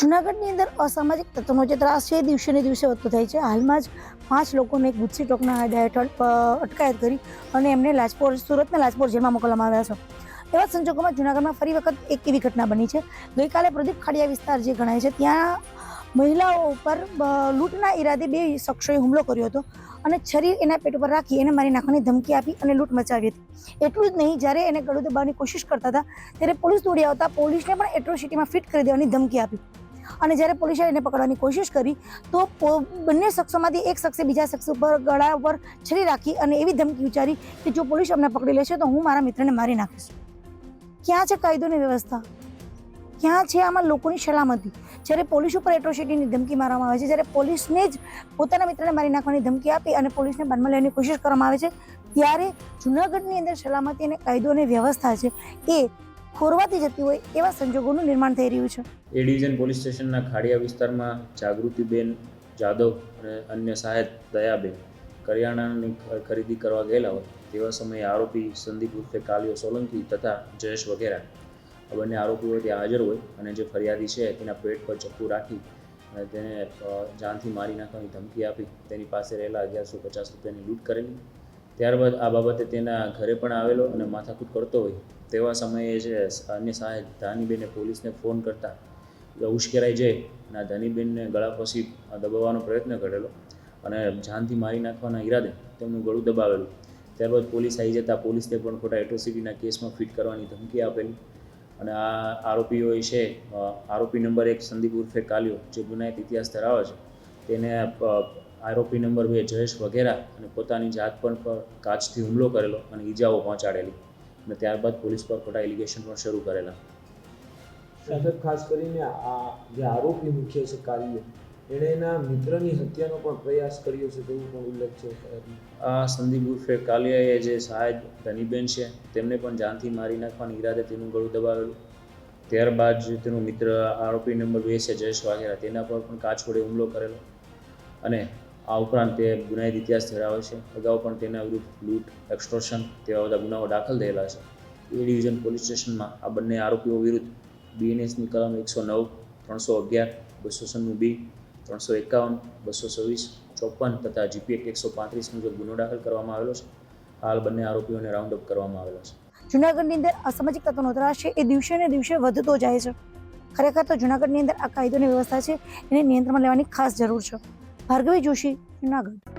જુનાગઢની અંદર અસામાજિક તત્વોનો જે ત્રાસ છે, એ દિવસેને દિવસે વધતો થાય છે. હાલમાં જ પાંચ લોકોને ગુજસી ટોકના કાયદા હેઠળ અટકાયત કરી અને એમને લાજપોર, સુરતના લાજપોર જેલમાં મોકલવામાં આવ્યા છે. એવા સંજોગોમાં જુનાગઢમાં ફરી વખત એક એવી ઘટના બની છે. ગઈકાલે પ્રદીપ ખાડિયા વિસ્તાર જે ગણાય છે, ત્યાં મહિલાઓ ઉપર લૂંટના ઈરાદે બે શખ્સોએ હુમલો કર્યો હતો અને છરી એના પેટ ઉપર રાખી એને મારી નાખવાની ધમકી આપી અને લૂંટ મચાવી હતી. એટલું જ નહીં, જ્યારે એને ગળું દબાવવાની કોશિશ કરતા હતા, ત્યારે પોલીસ દોડી આવતા પોલીસને પણ એટ્રોસિટીમાં ફિટ કરી દેવાની ધમકી આપી. અને જ્યારે પોલીસે એને પકડવાની કોશિશ કરી, તો બંને શખ્સોમાંથી એક શખ્સે બીજા શખ્સ ઉપર ગળા ઉપર છરી રાખી અને એવી ધમકી ઉચ્ચારી કે જો પોલીસ અમને પકડી લેશે તો હું મારા મિત્રને મારી નાખીશ. ક્યાં છે કાયદોની વ્યવસ્થા? ક્યાં છે આમાં લોકોની સલામતી? જ્યારે પોલીસ ઉપર એટ્રોસિટીની ધમકી મારવામાં આવે છે, જ્યારે પોલીસને જ પોતાના મિત્રને મારી નાખવાની ધમકી આપી અને પોલીસને બાનમાં લેવાની કોશિશ કરવામાં આવે છે, ત્યારે જુનાગઢની અંદર સલામતી અને કાયદો અને વ્યવસ્થા છે એ ખોરવાતી જતી હોય એવા સંજોગોનું નિર્માણ થઈ રહ્યું છે. એ ડિવિઝન પોલીસ સ્ટેશનના ખાડિયા વિસ્તારમાં જાગૃતિબેન જાદવ અને અન્ય સહાયક દયાબેન કરિયાણાની ખરીદી કરવા ગયેલા હોય તેવા સમયે આરોપી સંદીપ ઉર્ફે કાલિયો સોલંકી તથા જયેશ વગેરે આ બંને આરોપીઓ ત્યાં હાજર હોય અને જે ફરિયાદી છે તેના પેટ પર ચપ્પુ રાખી અને તેને જાનથી મારી નાખવાની ધમકી આપી તેની પાસે રહેલા અગિયારસો પચાસ રૂપિયાની લૂંટ કરેલી. ત્યારબાદ આ બાબતે તેના ઘરે પણ આવેલો અને માથાકૂટ કરતો હોય તેવા સમયે જે અન્ય સહાયક ધાનીબેને પોલીસને ફોન કરતા ઉશ્કેરાઈ જાય અને આ ધાનીબેનને ગળા પછી દબાવવાનો પ્રયત્ન કરેલો અને જાનથી મારી નાખવાના ઈરાદે તેમનું ગળું દબાવેલું. ત્યારબાદ પોલીસ આવી જતાં પોલીસને પણ ખોટા એટ્રોસિટીના કેસમાં ફિટ કરવાની ધમકી આપેલી અને આ આરોપીઓ છે આરોપી નંબર એક સંદીપ ઉર્ફે કાલિયો, જે ગુનાહિત ઇતિહાસ ધરાવે છે. તેને આરોપી નંબર બે જયેશ વગેરા અને પોતાની જાત પણ પર કાચથી હુમલો કરેલો અને ઈજાઓ પહોંચાડેલી અને ત્યારબાદ પોલીસ પર ખોટા એલિગેશન પણ શરૂ કરેલા. સાહેબ ખાસ કરીને આ જે આરોપી મુખ્ય છે કાર્ય એણે એના મિત્રની હત્યાનો પણ પ્રયાસ કર્યો છે તેવું પણ ઉલ્લેખ છે. આ સંદીપ ઉર્ફે કાલિયાએ જે સહાયક ધનીબેન છે તેમને પણ જાનથી મારી નાખવાની ઈરાદે તેનું ગળું દબાવેલું. ત્યારબાદ જે તેનો મિત્ર આરોપી નંબર બે છે જયેશ વાઘેરા તેના પર પણ કાચ વડે હુમલો કરેલો. અને આ ઉપરાંત તે ગુનાહિત ઇતિહાસ ધરાવે છે. અગાઉ પણ તેના વિરુદ્ધ લૂંટ, એક્સટોર્શન તેવા બધા ગુનાઓ દાખલ થયેલા છે. એ ડિવિઝન પોલીસ સ્ટેશનમાં આ બંને આરોપીઓ વિરુદ્ધ બીએનએસની કલમ એકસો નવ, ત્રણસો અગિયાર, બસો સન્નું બી, ત્રણસો એકાવન, બસો છવ્વીસ, ચોપન તથા જીપીએક એકસો પાંત્રીસ મુજબ ગુનો દાખલ કરવામાં આવેલો છે. હાલ બંને આરોપીઓને રાઉન્ડ અપ કરવામાં આવેલા છે. જુનાગઢની અંદર અસામાજિક તત્વોનો ત્રાસ છે. એ દિવસે ને દિવસે વધતો જાય છે. ખરેખર તો જુનાગઢની અંદર આ કાયદોની વ્યવસ્થા છે, એને નિયંત્રણમાં લેવાની ખાસ જરૂર છે. ભાર્ગવી જોશી જુનાગઢ.